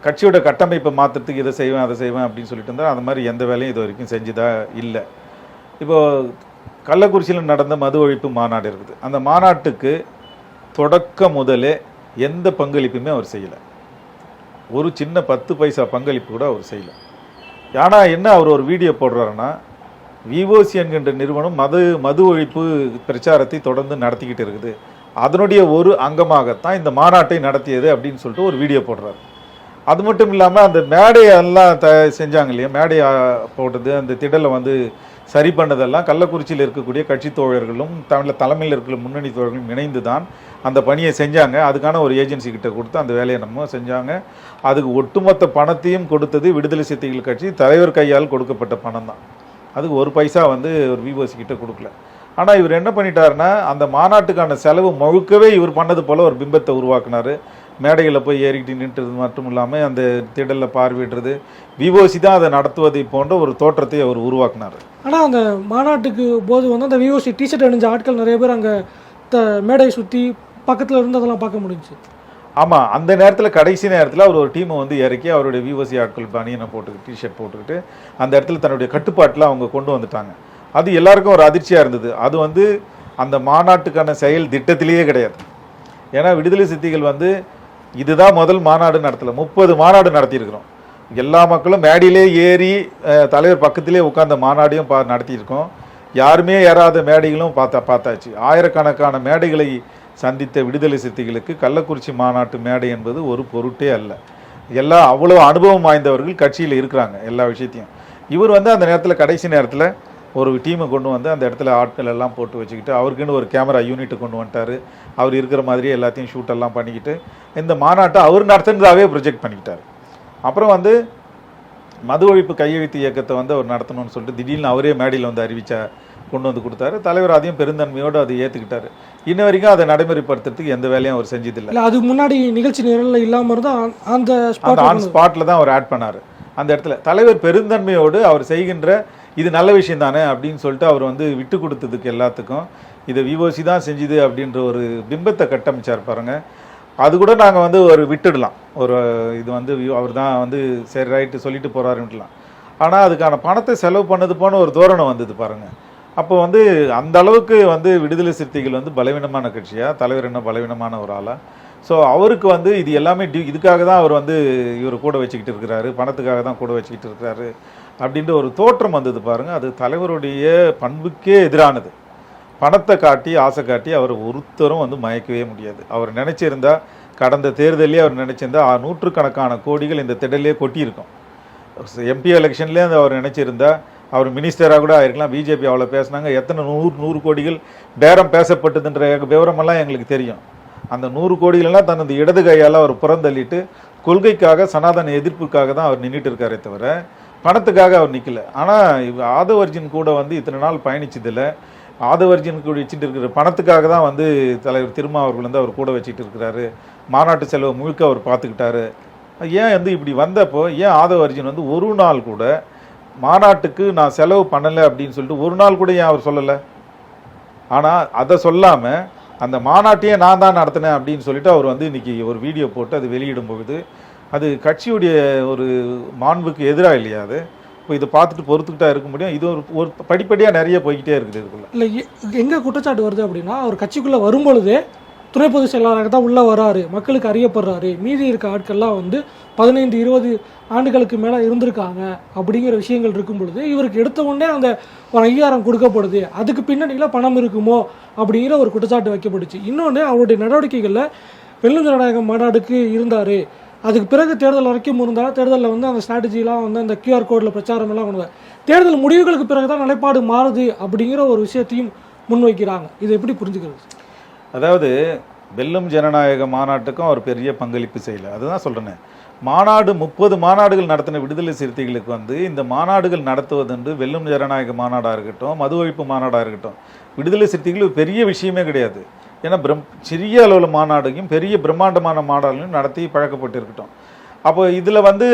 கட்சியோட கட்டமைப்பை மாற்றுறதுக்கு இதை செய்வேன் அதை செய்வேன் அப்படின்னு சொல்லிட்டு இருந்தால் அந்த மாதிரி எந்த வேலையும் இது வரைக்கும் செஞ்சுதா இல்லை. இப்போது கள்ளக்குறிச்சியில் நடந்த மது ஒழிப்பு மாநாடு இருக்குது. அந்த மாநாட்டுக்கு தொடக்க முதலே எந்த பங்களிப்புமே அவர் செய்யலை. ஒரு சின்ன பத்து பைசா பங்களிப்பு கூட அவர் செய்யலை. ஆனால் என்ன அவர் ஒரு வீடியோ போடுறாருன்னா விஓசி என்கின்ற நிறுவனம் மது மது ஒழிப்பு பிரச்சாரத்தை தொடர்ந்து நடத்திக்கிட்டு இருக்குது. அதனுடைய ஒரு அங்கமாகத்தான் இந்த மாநாட்டை நடத்தியது அப்படின்னு சொல்லிட்டு ஒரு வீடியோ போடுறாரு. அது மட்டும் இல்லாமல் அந்த மேடையெல்லாம் த செஞ்சாங்க இல்லையா? மேடையை போட்டது அந்த திடலை வந்து சரி பண்ணதெல்லாம் கள்ளக்குறிச்சியில் இருக்கக்கூடிய கட்சி தோழர்களும் தமிழில் தலைமையில் இருக்கிற முன்னணி தோழர்களும் இணைந்து தான் அந்த பணியை செஞ்சாங்க. அதுக்கான ஒரு ஏஜென்சி கிட்ட கொடுத்து அந்த வேலையை நம்ம செஞ்சாங்க. அதுக்கு ஒட்டுமொத்த பணத்தையும் கொடுத்தது விடுதலை சிறுத்தைகள் கட்சி. தலைவர் கையால் கொடுக்கப்பட்ட பணம் தான் அதுக்கு ஒரு பைசா வந்து ஒரு விஓசி கிட்ட கொடுக்கல. ஆனால் இவர் என்ன பண்ணிட்டாருன்னா அந்த மாநாட்டுக்கான செலவு முழுக்கவே இவர் பண்ணது போல ஒரு பிம்பத்தை உருவாக்குனாரு. மேடைகளில் போய் ஏறிக்கிட்டு நின்றது மட்டும் இல்லாமல் அந்த திடலில் பார்வையிடுறது விவோசி தான் அதை நடத்துவதை போன்ற ஒரு தோற்றத்தை அவர் உருவாக்குனார். ஆனால் அந்த மாநாட்டுக்கு போது வந்து அந்த விஓசி டிஷர்ட் அணிஞ்ச ஆட்கள் நிறைய பேர் அங்கே த மேடையை சுற்றி பக்கத்தில் இருந்து அதெல்லாம் பார்க்க முடிஞ்சுச்சு. ஆமாம் அந்த நேரத்தில் கடைசி நேரத்தில் அவர் ஒரு டீமை வந்து இறக்கி அவருடைய விவோசி ஆட்கள் பனியனை போட்டுக்கிட்டு டிஷர்ட் போட்டுக்கிட்டு அந்த இடத்துல தன்னுடைய கட்டுப்பாட்டில் அவங்க கொண்டு வந்துட்டாங்க. அது எல்லாருக்கும் ஒரு அதிர்ச்சியாக இருந்தது. அது வந்து அந்த மாநாட்டுக்கான செயல் திட்டத்திலேயே கிடையாது. ஏன்னா விடுதலை சித்திகள் வந்து இதுதான் முதல் மாநாடு நடத்தலை. முப்பது மாநாடு நடத்தியிருக்கிறோம். எல்லா மக்களும் மேடையிலே ஏறி தலைவர் பக்கத்திலே உட்கார்ந்த மாநாடையும் பா நடத்தியிருக்கோம். யாருமே ஏறாத மேடைகளும் பார்த்தா பார்த்தாச்சு. ஆயிரக்கணக்கான மேடைகளை சந்தித்த விடுதலை சித்திகளுக்கு கள்ளக்குறிச்சி மாநாட்டு மேடை என்பது ஒரு பொருட்டே அல்ல. எல்லா அவ்வளோ அனுபவம் வாய்ந்தவர்கள் கட்சியில் இருக்கிறாங்க எல்லா விஷயத்தையும். இவர் வந்து அந்த நேரத்தில் கடைசி நேரத்தில் ஒரு டீமை கொண்டு வந்து அந்த இடத்துல ஆட்கள் எல்லாம் போட்டு வச்சுக்கிட்டு அவருக்குன்னு ஒரு கேமரா யூனிட்டை கொண்டு வந்துட்டாரு. அவர் இருக்கிற மாதிரியே எல்லாத்தையும் ஷூட் எல்லாம் பண்ணிக்கிட்டு இந்த மாநாட்டை அவர் நடத்துனதாவே ப்ரொஜெக்ட் பண்ணிக்கிட்டார். அப்புறம் வந்து மது ஒழிப்பு கையெழுத்து இயக்கத்தை வந்து அவர் நடத்தணும்னு சொல்லிட்டு திடீர்னு அவரே மேடையில் வந்து அறிவிச்சா கொண்டு வந்து கொடுத்தாரு. தலைவர் அதையும் பெருந்தன்மையோடு அதை ஏற்றுக்கிட்டாரு இன்ன வரைக்கும் அதை நடைமுறைப்படுத்துறதுக்கு எந்த வேலையும் அவர் செஞ்சதில்லை. இல்லை அதுக்கு முன்னாடி நிகழ்ச்சி நிரலில் இல்லாமல் இருந்தால் அந்த ஆன் ஸ்பாட்டில் தான் அவர் ஆட் பண்ணார். அந்த இடத்துல தலைவர் பெருந்தன்மையோடு அவர் செய்கின்ற இது நல்ல விஷயம் தானே அப்படின்னு சொல்லிட்டு அவர் வந்து விட்டு கொடுத்ததுக்கு எல்லாத்துக்கும். இதை விஓசி தான் செஞ்சுது அப்படின்ற ஒரு பிம்பத்தை கட்டமைச்சார் பாருங்க. அது கூட நாங்கள் வந்து ஒரு விட்டுடலாம். ஒரு இது வந்து அவர் தான் வந்து சரி ரைட்டு சொல்லிட்டு போகிறாருன்ட்டுலாம் ஆனால் அதுக்கான பணத்தை செலவு பண்ணது போன ஒரு தோரணம் வந்தது பாருங்க. அப்போ வந்து அந்த அளவுக்கு வந்து விடுதலை சிறுத்தைகள் வந்து பலவீனமான கட்சியாக தலைவர் என்ன பலவீனமான ஒரு ஆளாக ஸோ அவருக்கு வந்து இது எல்லாமே டி இதுக்காக தான் அவர் வந்து இவர் கூட வச்சுக்கிட்டு இருக்கிறாரு. பணத்துக்காக தான் கூட வச்சுக்கிட்டு இருக்கிறாரு. அப்படின்ற ஒரு தோற்றம் வந்தது பாருங்க. அது தலைவருடைய பண்புக்கே எதிரானது. பணத்தை காட்டி ஆசை காட்டி அவர் ஒருத்தரும் வந்து மயக்கவே முடியாது. அவர் நினைச்சிருந்தா கடந்த தேர்தலே அவர் நினைச்சிருந்தா நூற்றுக்கணக்கான கோடிகள் இந்த திடலே கொட்டியிருக்கும். எம்பி எலெக்ஷன்லேயே அந்த அவர் நினைச்சிருந்தா அவர் மினிஸ்டராக கூட ஆயிருக்கலாம் பிஜேபி அவ்வளோ பேசுனாங்க எத்தனை நூறு நூறு கோடிகள் பேரம் பேசப்பட்டதுன்ற விவரமெல்லாம் எங்களுக்கு தெரியும். அந்த நூறு கோடிகளெல்லாம் தனது இடது கையால் அவர் புறந்தள்ளிட்டு கொள்கைக்காக சனாதன எதிர்ப்புக்காக தான் அவர் நின்றுட்டு இருக்காரே தவிர பணத்துக்காக அவர் நிற்கல ஆனால் ஆதவர்ஜின் கூட வந்து இத்தனை நாள் பயணிச்சதில்ல. ஆதவர்ஜின் கூட வச்சுட்டு இருக்கிற பணத்துக்காக தான் வந்து தலைவர் திருமா அவர்கள் வந்து அவர் கூட வச்சுட்டு இருக்கிறாரு. மாநாட்டு செலவு முழுக்க அவர் பார்த்துக்கிட்டாரு. ஏன் வந்து இப்படி வந்தப்போ ஏன் ஆதவர்ஜின் வந்து ஒரு நாள் கூட மாநாட்டுக்கு நான் செலவு பண்ணலை அப்படின்னு சொல்லிட்டு ஒரு நாள் கூட ஏன் அவர் சொல்லலை? ஆனால் அதை சொல்லாமல் அந்த மாநாட்டையே நான் தான் நடத்தினேன் அப்படின்னு சொல்லிட்டு அவர் வந்து இன்றைக்கி ஒரு வீடியோ போட்டு அது வெளியிடும் பொழுது அது கட்சியுடைய ஒரு மாண்புக்கு எதிராக இல்லையா அது? இப்போ இதை பார்த்துட்டு பொறுத்துக்கிட்டா இருக்க முடியும். இது ஒரு ஒரு படிப்படியாக நிறைய போய்கிட்டே இருக்குது இதுக்குள்ள. இல்லை எங்கே குற்றச்சாட்டு வருது அப்படின்னா அவர் கட்சிக்குள்ளே வரும்பொழுதே துணை பொதுச் செயலாளராக தான் உள்ளே வராரு மக்களுக்கு அறியப்படுறாரு. மீதி இருக்க ஆட்கள்லாம் வந்து பதினைந்து இருபது ஆண்டுகளுக்கு மேலே இருந்திருக்காங்க அப்படிங்கிற விஷயங்கள் இருக்கும் பொழுது இவருக்கு எடுத்த உடனே அந்த ஒரு அங்கீகாரம் கொடுக்கப்படுது. அதுக்கு பின்னணியில் பணம் இருக்குமோ அப்படிங்கிற ஒரு குற்றச்சாட்டு வைக்கப்பட்டுச்சு. இன்னொன்று அவருடைய நடவடிக்கைகளில் வெள்ளும் ஜனநாயகம் மாநாடுக்கு இருந்தார். அதுக்கு பிறகு தேர்தல் வரைக்கும் இருந்தால் தேர்தலில் வந்து அந்த ஸ்ட்ராட்டஜிலாம் வந்து அந்த கியூஆர் கோடில் பிரச்சாரம் எல்லாம் கொண்டு தேர்தல் முடிவுகளுக்கு பிறகு தான் நிலைப்பாடு மாறுது அப்படிங்கிற ஒரு விஷயத்தையும் முன்வைக்கிறாங்க. இதை எப்படி புரிஞ்சுக்கிறது? அதாவது வெல்லும் ஜனநாயக மாநாட்டுக்கும் அவர் பெரிய பங்களிப்பு செய்யலை. அதுதான் சொல்கிறேன் மாநாடு முப்பது மாநாடுகள் நடத்தின விடுதலை சிறுத்தைகளுக்கு வந்து இந்த மாநாடுகள் நடத்துவதென்று வெல்லும் ஜனநாயக மாநாடாக இருக்கட்டும் மது ஒழிப்பு மாநாடாக இருக்கட்டும் விடுதலை சிறுத்தைகள் பெரிய விஷயமே கிடையாது. ஏன்னா பிரம் சிறிய அளவில் மாநாடுகையும் பெரிய பிரம்மாண்டமான மாநாடுகளையும் நடத்தி பழக்கப்பட்டு இருக்கட்டும் அப்போ இதில் வந்து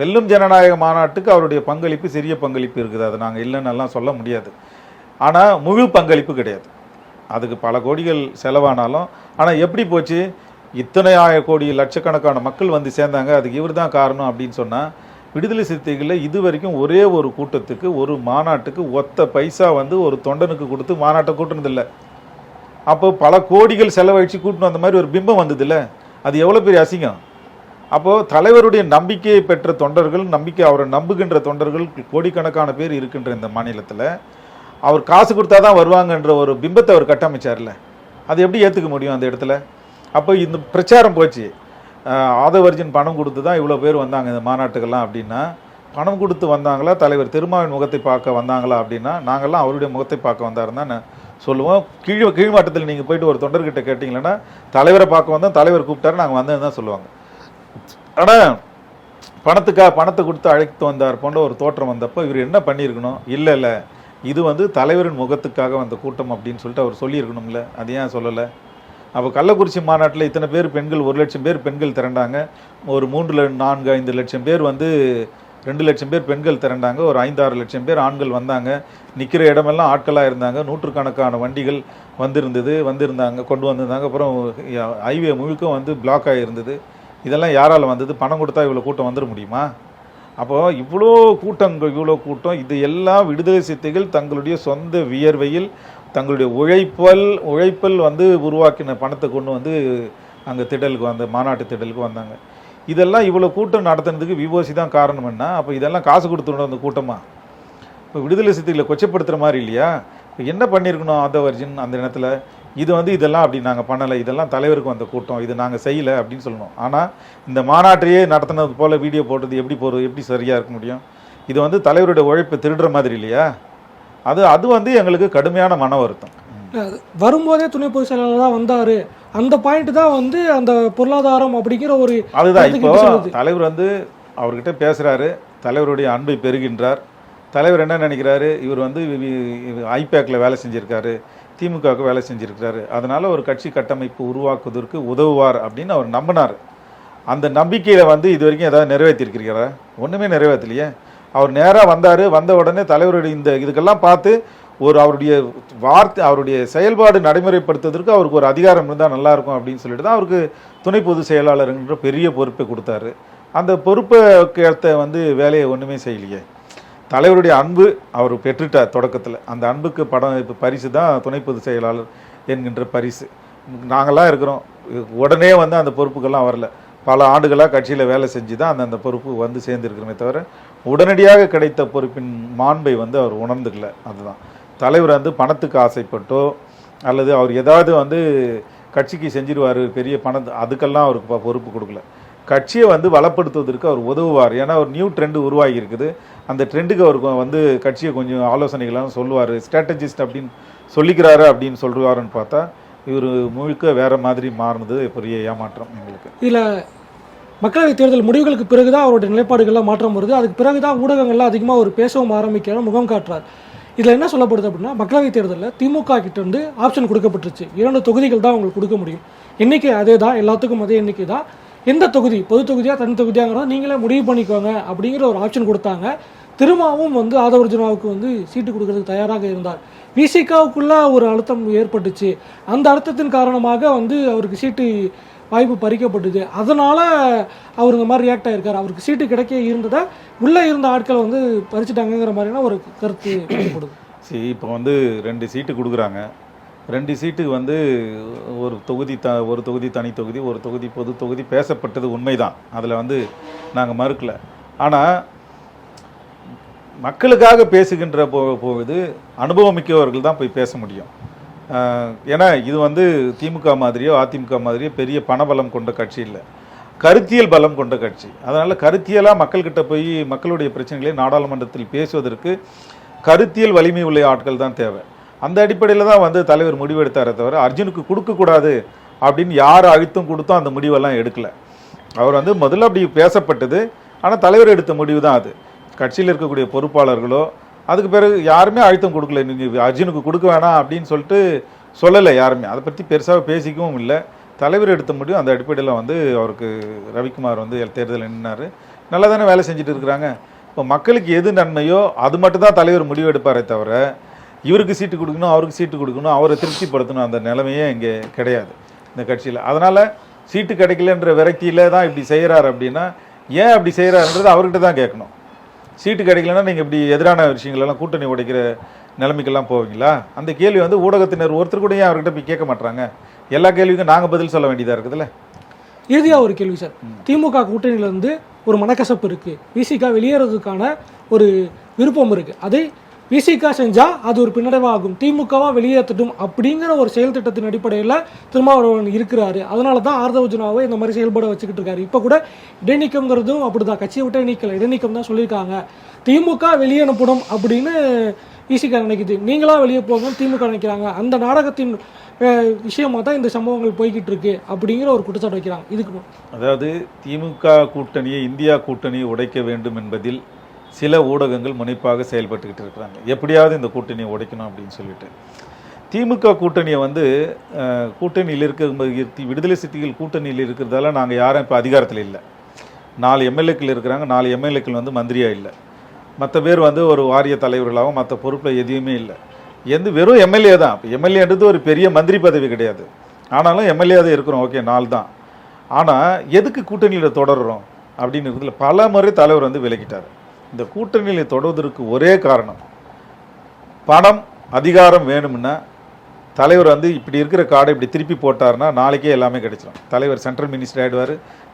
வெல்லும் ஜனநாயக மாநாட்டுக்கு அவருடைய பங்களிப்பு சிறிய பங்களிப்பு இருக்குது. அதை நாங்கள் இல்லைன்னு எல்லாம் சொல்ல முடியாது. ஆனால் முழு பங்களிப்பு கிடையாது. அதுக்கு பல கோடிகள் செலவானாலும் ஆனால் எப்படி போச்சு? இத்தனை ஆய கோடி லட்சக்கணக்கான மக்கள் வந்து சேர்ந்தாங்க. அதுக்கு இவர் தான் காரணம் அப்படின்னு சொன்னால் விடுதலை சிறுத்தைகளில் இது வரைக்கும் ஒரே ஒரு கூட்டத்துக்கு ஒரு மாநாட்டுக்கு ஒத்த பைசா வந்து ஒரு தொண்டனுக்கு கொடுத்து மாநாட்டை கூட்டுனதில்லை. அப்போ பல கோடிகள் செலவழித்து கூட்டணும் அந்த மாதிரி ஒரு பிம்பம் வந்ததில்ல. அது எவ்வளோ பெரிய அசிங்கம்? அப்போது தலைவருடைய நம்பிக்கையை பெற்ற தொண்டர்கள் நம்பிக்கை அவரை நம்புகின்ற தொண்டர்கள் கோடிக்கணக்கான பேர் இருக்கின்ற இந்த மாநிலத்தில் அவர் காசு கொடுத்தா தான் வருவாங்கன்ற ஒரு பிம்பத்தை அவர் கட்டமைச்சார்ல. அது எப்படி ஏற்றுக்க முடியும் அந்த இடத்துல? அப்போ இந்த பிரச்சாரம் போச்சு. ஆதவர்ஜன் ஆதவர்ஜின் பணம் கொடுத்து தான் இவ்வளோ பேர் வந்தாங்க இந்த மாநாட்டுக்கெல்லாம் அப்படின்னா பணம் கொடுத்து வந்தாங்களா தலைவர் திருமாவின் முகத்தை பார்க்க வந்தாங்களா அப்படின்னா நாங்கள்லாம் அவருடைய முகத்தை பார்க்க வந்தாருன்னு சொல்லுவோம். கீழ் கீழ்மாட்டத்தில் நீங்கள் போயிட்டு ஒரு தொண்டர்கிட்ட கேட்டிங்கன்னா தலைவரை பார்க்க வந்தோம் தலைவர் கூப்பிட்டாரு நாங்கள் வந்தேன்னு தான் சொல்லுவாங்க. ஆனால் பணத்துக்காக பணத்தை கொடுத்து அழைத்து வந்தார் போன்ற ஒரு தோற்றம் வந்தப்போ இவர் என்ன பண்ணியிருக்கணும்? இல்லை இல்லை. இது வந்து தலைவரின் முகத்துக்காக வந்த கூட்டம் அப்படின்னு சொல்லிட்டு அவர் சொல்லியிருக்கணும்ல. அது ஏன் சொல்லலை? அப்போ கள்ளக்குறிச்சி மாநாட்டில் இத்தனை பேர் பெண்கள் ஒரு லட்சம் பேர் பெண்கள் திரண்டாங்க. ஒரு மூன்று நான்கு ஐந்து லட்சம் பேர் வந்து ரெண்டு லட்சம் பேர் பெண்கள் திரண்டாங்க ஒரு ஐந்தாறு லட்சம் பேர் ஆண்கள் வந்தாங்க. நிற்கிற இடமெல்லாம் ஆட்களாக இருந்தாங்க. நூற்றுக்கணக்கான வண்டிகள் வந்திருந்தது வந்திருந்தாங்க கொண்டு வந்திருந்தாங்க. அப்புறம் ஹைவே முழுக்க வந்து பிளாக் ஆகியிருந்தது இதெல்லாம் யாரால் வந்தது? பணம் கொடுத்தா இவ்வளோ கூட்டம் வந்துட முடியுமா? அப்போது இவ்வளோ கூட்டங்கள் இவ்வளோ கூட்டம் இது எல்லாம் விடுதலை சித்தைகள் தங்களுடைய சொந்த வியர்வையில் தங்களுடைய உழைப்பல் உழைப்பல் வந்து உருவாக்கின பணத்தை கொண்டு வந்து அங்கே திடலுக்கு வந்த மாநாட்டு திடலுக்கு வந்தாங்க. இதெல்லாம் இவ்வளோ கூட்டம் நடத்துனதுக்கு விவோசி தான் காரணம் என்ன அப்போ இதெல்லாம் காசு கொடுத்து அந்த கூட்டமாக இப்போ விடுதலை சித்திகளை கொச்சப்படுத்துகிற மாதிரி இல்லையா? இப்போ என்ன பண்ணியிருக்கணும் ஆதவர்ஜின் அந்த இடத்துல இது வந்து இதெல்லாம் அப்படி நாங்கள் பண்ணலை இதெல்லாம் தலைவருக்கு வந்த கூட்டம் இது நாங்கள் செய்யலை அப்படின்னு சொல்லணும். ஆனால் இந்த மாநாட்டையே நடத்தினது போல் வீடியோ போட்டது எப்படி போகிறது எப்படி சரியாக இருக்க முடியும்? இது வந்து தலைவருடைய உழைப்பு திருடுற மாதிரி இல்லையா? அது அது வந்து எங்களுக்கு கடுமையான மன வருத்தம். வரும்போதே துணை பொதுச் செயலாளர் தான் வந்தாரு. அந்த பாயிண்ட் தான் வந்து அந்த பொருளாதாரம் அப்படிங்கிற ஒரு அதுதான். இப்போ. தலைவர் வந்து அவர்கிட்ட பேசுறாரு. தலைவருடைய அன்பை பெறுகின்றார். தலைவர் என்ன நினைக்கிறாரு? இவர் வந்து ஐபேக்கில் வேலை செஞ்சிருக்காரு. திமுகவுக்கு வேலை செஞ்சிருக்காரு அதனால ஒரு கட்சி கட்டமைப்பு உருவாக்குவதற்கு உதவுவார் அப்படின்னு அவர் நம்பினார். அந்த நம்பிக்கையில வந்து இது வரைக்கும் ஏதாவது நிறைவேற்றிருக்கிறீரா ஒண்ணுமே நிறைவேற்றலையே. அவர் நேரா வந்தாரு. வந்த உடனே தலைவருடைய இந்த இதுக்கெல்லாம் பார்த்து ஒரு அவருடைய வார்த்தை அவருடைய செயல்பாடு நடைமுறைப்படுத்துவதற்கு அவருக்கு ஒரு அதிகாரம் இருந்தால் நல்லா இருக்கும் அப்படின்னு சொல்லிட்டு தான் அவருக்கு துணை பொதுச் செயலாளருங்கிற பெரிய பொறுப்பை கொடுத்தாரு. அந்த பொறுப்பை ஏற்ற வந்து வேலையை ஒன்றுமே செய்யலையே. தலைவருடைய அன்பு அவர் பெற்றுட்டார் தொடக்கத்தில். அந்த அன்புக்கு படம் இப்போ பரிசு தான் துணை பொதுச் செயலாளர் என்கின்ற பரிசு. நாங்களாம் இருக்கிறோம். உடனே வந்து அந்த பொறுப்புக்கெல்லாம் வரல. பல ஆண்டுகளாக கட்சியில் வேலை செஞ்சு தான் அந்த அந்த பொறுப்பு வந்து சேர்ந்துருக்கிறோமே தவிர உடனடியாக கிடைத்த பொறுப்பின் மாண்பை வந்து அவர் உணர்ந்துக்கல. அதுதான். தலைவர் வந்து பணத்துக்கு ஆசைப்பட்டோ அல்லது அவர் ஏதாவது வந்து கட்சிக்கு செஞ்சிருவார் பெரிய பணத்தை அதுக்கெல்லாம் அவருக்கு ப- பொறுப்பு கொடுக்கல. கட்சியை வந்து வளப்படுத்துவதற்கு அவர் உதவுவார். ஏன்னா ஒரு நியூ ட்ரெண்டு உருவாகி இருக்குது அந்த ட்ரெண்டுக்கு அவருக்கு வந்து கட்சியை கொஞ்சம் ஆலோசனைகள்லாம் சொல்லுவார். ஸ்ட்ராட்டஜிஸ்ட் அப்படின்னு சொல்லிக்கிறாரு அப்படின்னு சொல்லுவாருன்னு பார்த்தா இவர் முழுக்க வேற மாதிரி மாறினது பெரிய ஏமாற்றம் எங்களுக்கு. இதில் மக்களவைத் தேர்தல் முடிவுகளுக்கு பிறகு தான் அவருடைய நிலைப்பாடுகள்லாம் மாற்றம் வருது. அதுக்கு பிறகு தான் ஊடகங்கள்லாம் அதிகமாக ஒரு பேசவும் ஆரம்பிக்கிறார் முகம் காட்டுறார். இதில் என்ன சொல்லப்படுது அப்படின்னா மக்களவைத் தேர்தலில் திமுக கிட்ட வந்து ஆப்ஷன் கொடுக்கப்பட்டுருச்சு. இரண்டு தொகுதிகள் தான் உங்களுக்கு கொடுக்க முடியும். எண்ணிக்கை அதே தான் எல்லாத்துக்கும் அதே எண்ணிக்கை தான். எந்த தொகுதி பொது தொகுதியாக தனி தொகுதியாங்கிறத நீங்களே முடிவு பண்ணிக்கோங்க அப்படிங்கிற ஒரு ஆப்ஷன் கொடுத்தாங்க. திருமாவும் வந்து ஆதவர்ஜுனாவுக்கு வந்து சீட்டு கொடுக்கறதுக்கு தயாராக இருந்தார். விசிகாவுக்குள்ள ஒரு அழுத்தம் ஏற்பட்டுச்சு. அந்த அழுத்தத்தின் காரணமாக வந்து அவருக்கு சீட்டு வாய்ப்பு பறிக்கப்பட்டது. அதனால் அவர் இந்த மாதிரி ரியாக்ட் ஆகிருக்கார் அவருக்கு சீட்டு கிடைக்க இருந்ததை உள்ளே இருந்த ஆட்களை வந்து பறிச்சுட்டாங்கிற மாதிரியான ஒரு கருத்து கொடுக்கும் சரி இப்போ வந்து ரெண்டு சீட்டு கொடுக்குறாங்க. ரெண்டு சீட்டுக்கு வந்து ஒரு தொகுதி த ஒரு தொகுதி தனி தொகுதி ஒரு தொகுதி பொது தொகுதி பேசப்பட்டது உண்மைதான். அதில் வந்து நாங்கள் மறுக்கல. ஆனால் மக்களுக்காக பேசுகின்ற போ அனுபவம் மிக்கவர்கள் தான் போய் பேச முடியும். ஏன்னா இது வந்து திமுக மாதிரியோ அதிமுக மாதிரியோ பெரிய பணபலம் கொண்ட கட்சி இல்லை. கருத்தியல் பலம் கொண்ட கட்சி. அதனால் கருத்தியலாக மக்கள்கிட்ட போய் மக்களுடைய பிரச்சனைகளை நாடாளுமன்றத்தில் பேசுவதற்கு கருத்தியல் வலிமை உள்ள ஆட்கள் தான் தேவை. அந்த அடிப்படையில் தான் வந்து தலைவர் முடிவெடுத்தாரே தவிர அர்ஜுனுக்கு கொடுக்கக்கூடாது அப்படின்னு யார் அழுத்தம் கொடுத்தோ அந்த முடிவெல்லாம் எடுக்கலை. அவர் வந்து முதல்ல அப்படி பேசப்பட்டது ஆனால் தலைவர் எடுத்த முடிவு தான் அது. கட்சியில் இருக்கக்கூடிய பொறுப்பாளர்களோ அதுக்கு பிறகு யாருமே அழுத்தம் கொடுக்கல. நீங்கள் அர்ஜுனுக்கு கொடுக்க வேணாம் அப்படின்னு சொல்லிட்டு சொல்லலை யாருமே. அதை பற்றி பெருசாக பேசிக்கவும் இல்லை. தலைவர் எடுத்த முடியும் அந்த அடிப்படையில் வந்து அவருக்கு ரவிக்குமார் வந்து தேர்தல் நின்னார். நல்லா தானே வேலை செஞ்சுட்டு இருக்கிறாங்க. இப்போ மக்களுக்கு எது நன்மையோ அது மட்டும் தான் தலைவர் முடிவு எடுப்பாரே தவிர இவருக்கு சீட்டு கொடுக்கணும் அவருக்கு சீட்டு கொடுக்கணும் அவரை திருப்திப்படுத்தணும் அந்த நிலைமையே இங்கே கிடையாது இந்த கட்சியில். அதனால் சீட்டு கிடைக்கலன்ற விரக்தியில் தான் இப்படி செய்கிறார் அப்படின்னா ஏன் அப்படி செய்கிறாருன்றது அவர்கிட்ட தான் கேட்கணும். சீட்டு கிடைக்கலன்னா நீங்கள் இப்படி எதிரான விஷயங்களெல்லாம் கூட்டணி உடைக்கிற நிலைமைக்கெல்லாம் போவீங்களா? அந்த கேள்வி வந்து ஊடகத்தினர் ஒருத்தர் கூட ஏன் அவர்கிட்ட போய் கேட்க மாட்டுறாங்க எல்லா கேள்விக்கும் நாங்கள் பதில் சொல்ல வேண்டியதாக இருக்குதுல்ல? இறுதியாக ஒரு கேள்வி சார். திமுக கூட்டணியிலேருந்து ஒரு மனக்கசப்பு இருக்கு. விசிகா வெளியேறதுக்கான ஒரு விருப்பம் இருக்கு. அதை விசிகா செஞ்சா அது ஒரு பின்னடைவாகும். திமுகவா வெளியேற்றட்டும் அப்படிங்கிற ஒரு செயல் திட்டத்தின் அடிப்படையில் திருமாவளவன் இருக்கிறாரு. அதனால தான் ஆர்தவஜனாவை இந்த மாதிரி செயல்பட வச்சுக்கிட்டு இருக்காரு. இப்போ கூட இடைநீக்கம்ங்கிறதும் அப்படிதான். கட்சியை விட்டு நீக்கல. இடைநீக்கம் தான் சொல்லியிருக்காங்க. திமுக வெளியே அனுப்பணும் அப்படின்னு விசிகா நினைக்குது. நீங்களா வெளியே போகணும் திமுக நினைக்கிறாங்க. அந்த நாடகத்தின் விஷயமாக தான் இந்த சம்பவங்கள் போய்கிட்டு இருக்கு அப்படிங்கிற ஒரு குற்றச்சாட்டு வைக்கிறாங்க. இதுக்கு அதாவது திமுக கூட்டணியை இந்தியா கூட்டணியை உடைக்க வேண்டும் என்பதில் சில ஊடகங்கள் முனைப்பாக செயல்பட்டுக்கிட்டு இருக்கிறாங்க. எப்படியாவது இந்த கூட்டணியை உடைக்கணும் அப்படின்னு சொல்லிட்டு. திமுக கூட்டணியை வந்து கூட்டணியில் இருக்க விடுதலை சிட்டிகள் கூட்டணியில் இருக்கிறதால நாங்கள் யாரும் இப்போ அதிகாரத்தில் இல்லை. நாலு எம்எல்ஏக்கள் இருக்கிறாங்க. நாலு எம்எல்ஏக்கள் வந்து மந்திரியாக இல்லை. மற்ற பேர் வந்து ஒரு வாரிய தலைவர்களாகவும் மற்ற பொறுப்பில் எதுவுமே இல்லை. எந்த வெறும் எம்எல்ஏ தான். இப்போ எம்எல்ஏன்றது ஒரு பெரிய மந்திரி பதவி கிடையாது. ஆனாலும் எம்எல்ஏ தான் இருக்கிறோம். ஓகே நாள் தான். ஆனால் எதுக்கு கூட்டணியில் தொடர்றோம்? அப்படின்னு இருக்கிறதுல பல முறை தலைவர் வந்து விலகிட்டார். இந்த கூட்டணியில் தொடர்வதற்கு ஒரே காரணம் பணம் அதிகாரம் வேணும்னா தலைவர் வந்து இப்படி இருக்கிற கார்டை இப்படி திருப்பி போட்டார்னா நாளைக்கே எல்லாமே கிடைச்சிடும் தலைவர் சென்ட்ரல் மினிஸ்டர் ஆயிடுவார்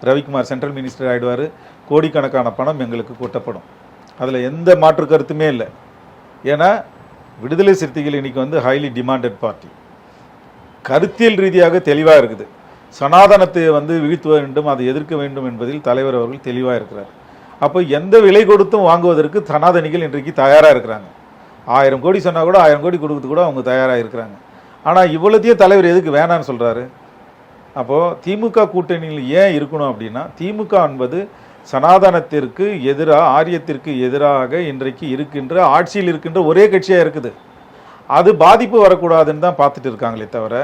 ரவிக்குமார் சென்ட்ரல் மினிஸ்டர் ஆகிடுவார் கோடிக்கணக்கான பணம் எங்களுக்கு கூட்டப்படும். அதில் எந்த மாற்று கருத்துமே இல்லை. ஏன்னா விடுதலை சிறுத்தைகள் இன்னைக்கு வந்து ஹைலி டிமாண்டட் பார்ட்டி கருத்தியல் ரீதியாக தெளிவாக இருக்குது. சனாதனத்தை வந்து வீழ்த்த வேண்டும் அதை எதிர்க்க வேண்டும் என்பதில் தலைவர் அவர்கள் தெளிவாக இருக்கிறார். அப்போ எந்த விலை கொடுத்தும் வாங்குவதற்கு சனாதனிகள் இன்றைக்கு தயாராக இருக்கிறாங்க. ஆயிரம் கோடி சொன்னால் கூட ஆயிரம் கோடி கொடுக்கறது கூட அவங்க தயாராக இருக்கிறாங்க. ஆனால் இவ்வளோத்தையும் தலைவர் எதுக்கு வேணான்னு சொல்கிறாரு அப்போது திமுக கூட்டணியில் ஏன் இருக்கணும் அப்படின்னா திமுக என்பது சனாதனத்திற்கு எதிராக ஆரியத்திற்கு எதிராக இன்றைக்கு இருக்கின்ற ஆட்சியில் இருக்கின்ற ஒரே கட்சியாக இருக்குது. அது பாதிப்பு வரக்கூடாதுன்னு தான் பார்த்துட்டு இருக்காங்களே தவிர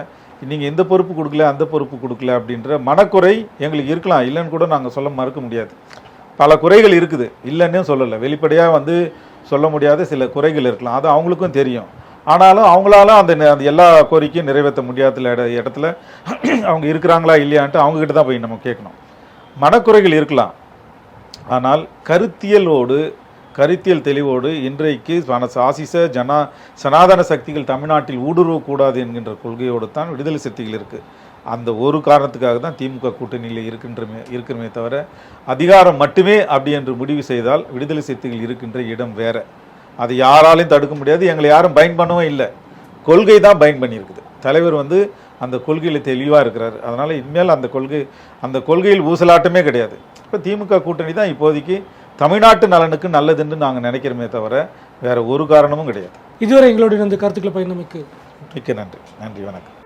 நீங்கள் இந்த பொறுப்பு கொடுக்கல அந்த பொறுப்பு கொடுக்கல அப்படின்ற மனக்குறை எங்களுக்கு இருக்கலாம். இல்லைன்னு கூட நாங்கள் சொல்ல மறுக்க முடியாது. பல குறைகள் இருக்குது. இல்லைன்னு சொல்லலை. வெளிப்படையாக வந்து சொல்ல முடியாத சில குறைகள் இருக்கலாம். அது அவங்களுக்கும் தெரியும். ஆனாலும் அவங்களால அந்த அந்த எல்லா கோரிக்கையும் நிறைவேற்ற முடியாத இட இடத்துல அவங்க இருக்கிறாங்களா இல்லையான்ட்டு அவங்கக்கிட்ட தான் போய் நம்ம கேட்கணும். மனக்குறைகள் இருக்கலாம். ஆனால் கருத்தியலோடு கருத்தியல் தெளிவோடு இன்றைக்கு ஆசிச ஜனா சனாதன சக்திகள் தமிழ்நாட்டில் ஊடுருவக்கூடாது என்கின்ற கொள்கையோடு தான் விடுதலை சக்திகள் இருக்குது அந்த ஒரு காரணத்துக்காக தான் திமுக கூட்டணியில் இருக்கின்றமே இருக்கிறமே தவிர அதிகாரம் மட்டுமே அப்படி என்று முடிவு செய்தால் விடுதலை சக்திகள் இருக்கின்ற இடம் வேற. அதை யாராலையும் தடுக்க முடியாது எங்களை யாரும் பயன் பண்ணவும் இல்லை. கொள்கை தான் பயன் பண்ணியிருக்குது. தலைவர் வந்து அந்த கொள்கையில் தெளிவாக இருக்கிறார். அதனால் இனிமேல் அந்த கொள்கை அந்த கொள்கையில் ஊசலாட்டமே கிடையாது. இப்போ திமுக கூட்டணி தான் இப்போதைக்கு தமிழ்நாட்டு நலனுக்கு நல்லதுன்னு நாங்கள் நினைக்கிறோமே தவிர வேற ஒரு காரணமும் கிடையாது. இதுவரை எங்களுடைய இந்த கருத்துக்களை பயணமிக்கு மிக்க நன்றி. நன்றி வணக்கம்.